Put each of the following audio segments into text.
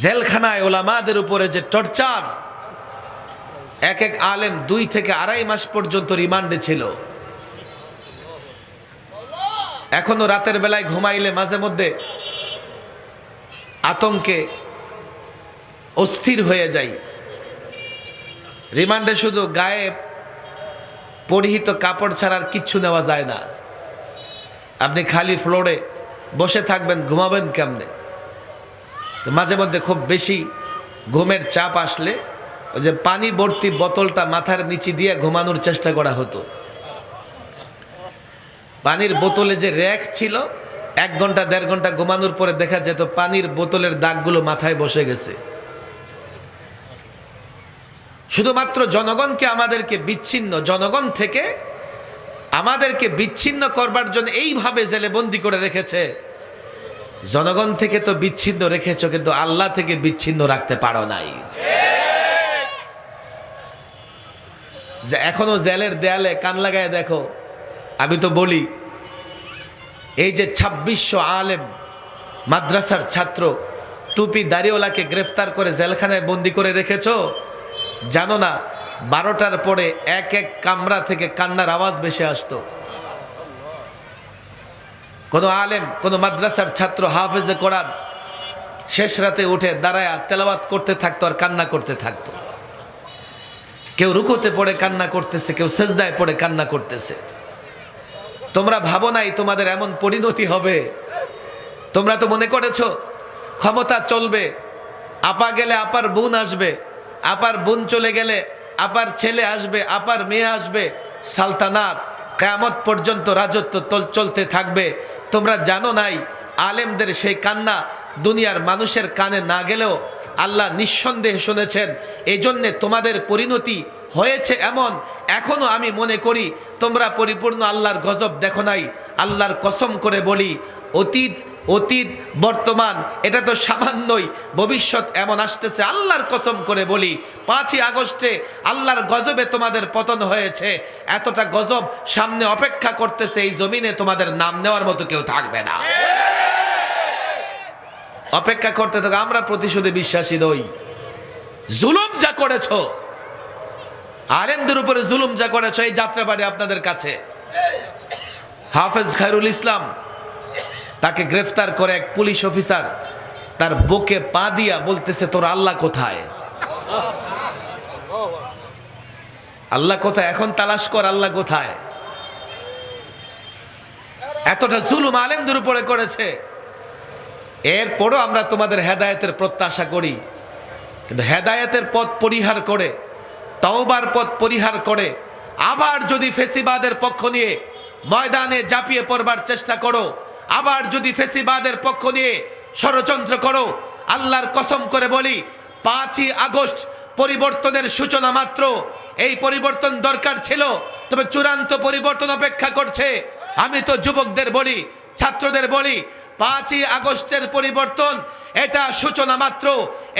জেলখানায় ওলামাদের উপরে যে টর্চার, এক এক আলেম দুই থেকে আড়াই মাস পর্যন্ত রিমান্ডে ছিল। এখনও রাতের বেলায় ঘুমাইলে মাঝে মধ্যে আতঙ্কে অস্থির হয়ে যাই। রিমান্ডে শুধু গায়ে পরিহিত কাপড় ছাড়ার কিচ্ছু নেওয়া যায় না। আপনি খালি ফ্লোরে বসে থাকবেন, ঘুমাবেন কেমনে? তো মাঝে মধ্যে খুব বেশি ঘুমের চাপ আসলে ওই যে পানি ভর্তি বোতলটা মাথার নিচে দিয়ে ঘুমানোর চেষ্টা করা হতো। পানির বোতলে যে র্যাক ছিল, এক ঘণ্টা, দেড় ঘণ্টা ঘুমানোর পরে দেখা যেত পানির বোতলের দাগগুলো মাথায় বসে গেছে। শুধুমাত্র জনগণকে আমাদেরকে বিচ্ছিন্ন, জনগণ থেকে আমাদেরকে বিচ্ছিন্ন করবার জন্য এইভাবে জেলে বন্দি করে রেখেছে। জনগণ থেকে তো বিচ্ছিন্ন রেখেছো, কিন্তু আল্লাহ থেকে বিচ্ছিন্ন রাখতে পারো নাই। যে এখনও জেলের দেয়ালে কান লাগায় দেখো, আমি তো বলি, এই যে ছাব্বিশশো আলেম মাদ্রাসার ছাত্র টুপি দাড়িওয়ালাকে গ্রেফতার করে জেলখানায় বন্দি করে রেখেছো, জানো না, বারোটার পরে এক এক কামরা থেকে কান্নার আওয়াজ ভেসে আসতো। কোনো আলেম, কোনো মাদ্রাসার ছাত্র হাফেজে কোরআন শেষ রাতে উঠে দাঁড়ায় তেলাওয়াত করতে থাকতো আর কান্না করতে থাকতো। কেউ রুকোতে পড়ে কান্না করতেছে, কেউ সেজদায় পড়ে কান্না করতেছে। তোমরা ভাবো নাই তোমাদের এমন পরিণতি হবে। তোমরা তো মনে করেছ ক্ষমতা চলবে, আপা গেলে আপার বোন আসবে, আপার বোন চলে গেলে আপার ছেলে আসবে, আপার মেয়ে আসবে, সালতানাত, কেয়ামত পর্যন্ত রাজত্ব চলতে থাকবে। তোমরা জানো নাই, আলেমদের সেই কান্না দুনিয়ার মানুষের কানে না গেলেও আল্লাহ নিঃসন্দেহে শুনেছেন এই জন্যে তোমাদের পরিণতি হয়েছে এমন। এখনও আমি মনে করি, তোমরা পরিপূর্ণ আল্লাহর গজব দেখো নাই, আল্লাহর কসম করে বলি, অতীত অতীত, বর্তমান, এটা তো সামান্যই। ভবিষ্যৎ এমন আসতেছে, আল্লাহর কসম করে বলি, পাঁচই আগস্টে আল্লাহর গজবে তোমাদের পতন হয়েছে। এতটা গজব সামনে অপেক্ষা করতেছে, এই জমিনে তোমাদের নাম নেওয়ার মতো কেউ থাকবে না। অপেক্ষা করতে থাকো, আমরা প্রতিশোধে বিশ্বাসী নই। জুলুম যা করেছ, আলেমদের উপরে জুলুম যা করেছ, এই যাত্রাবাড়ি আপনাদের কাছে। হাফেজ খায়রুল ইসলাম তাকে গ্রেফতার করে এক পুলিশ অফিসার তার বুকে পা দিয়া বলতেছে, তোর আল্লাহ কোথায়? আল্লাহ কোথায়? এখন তালাশ কর, আল্লাহ কোথায়? এতটা জুলুম আলেমদের উপরে করেছে। এরপরও আমরা তোমাদের হেদায়েতের প্রত্যাশা করি। কিন্তু হেদায়েতের পথ পরিহার করে, তওবার পথ পরিহার করে, আবার যদি ফেসিবাদের পক্ষ নিয়ে ময়দানে জাপিয়ে পড়বার চেষ্টা করো আবার যদি ফেসিবাদের পক্ষ নিয়ে ষড়যন্ত্র করো, আল্লাহর কসম করে বলি, পাঁচই আগস্ট পরিবর্তনের সূচনা মাত্র। এই পরিবর্তন দরকার ছিল, তবে চূড়ান্ত পরিবর্তন অপেক্ষা করছে। আমি তো যুবকদের বলি, ছাত্রদের বলি, পাঁচই আগস্টের পরিবর্তন, এটা সূচনা মাত্র।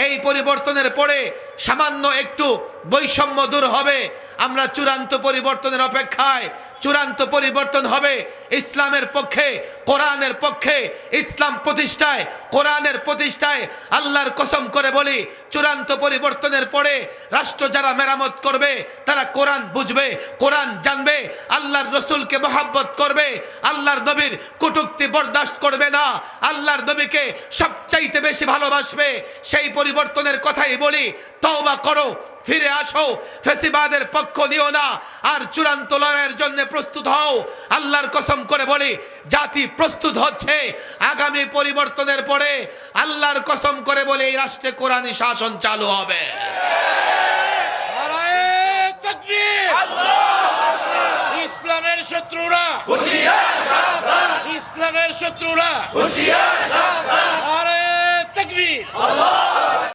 এই পরিবর্তনের পরে সামান্য একটু বৈষম্য দূর হবে। আমরা চূড়ান্ত পরিবর্তনের অপেক্ষায় চূড়ান্ত পরিবর্তন হবে। ইসলামের পক্ষে, কোরআনের পক্ষে, ইসলাম প্রতিষ্ঠায়, কোরআনের প্রতিষ্ঠায় আল্লাহর কসম করে বলি, চূড়ান্ত পরিবর্তনের পরে রাষ্ট্র যারা মেরামত করবে, তারা কোরআন বুঝবে, কোরআন জানবে, আল্লাহর রসুলকে মহাব্বত করবে, আল্লাহর নবীর কুটুক্তি বরদাস্ত করবে না, আল্লাহর নবীকে সবচাইতে বেশি ভালোবাসবে, সেই পরিবর্তনের কথাই বলি, তওবা করো ফিরে আসো। ফেসিবাদের পক্ষ নিও না। আর চূড়ান্ত লড়াইয়ের জন্য প্রস্তুত হও। আল্লাহর কসম করে বলি জাতি প্রস্তুত হচ্ছে। আগামী পরিবর্তনের পরে আল্লাহর কসম করে বলে এই রাষ্ট্রে কোরআনী শাসন চালু হবে। ইসলামের শত্রুরা। ইসলামের শত্রুরা।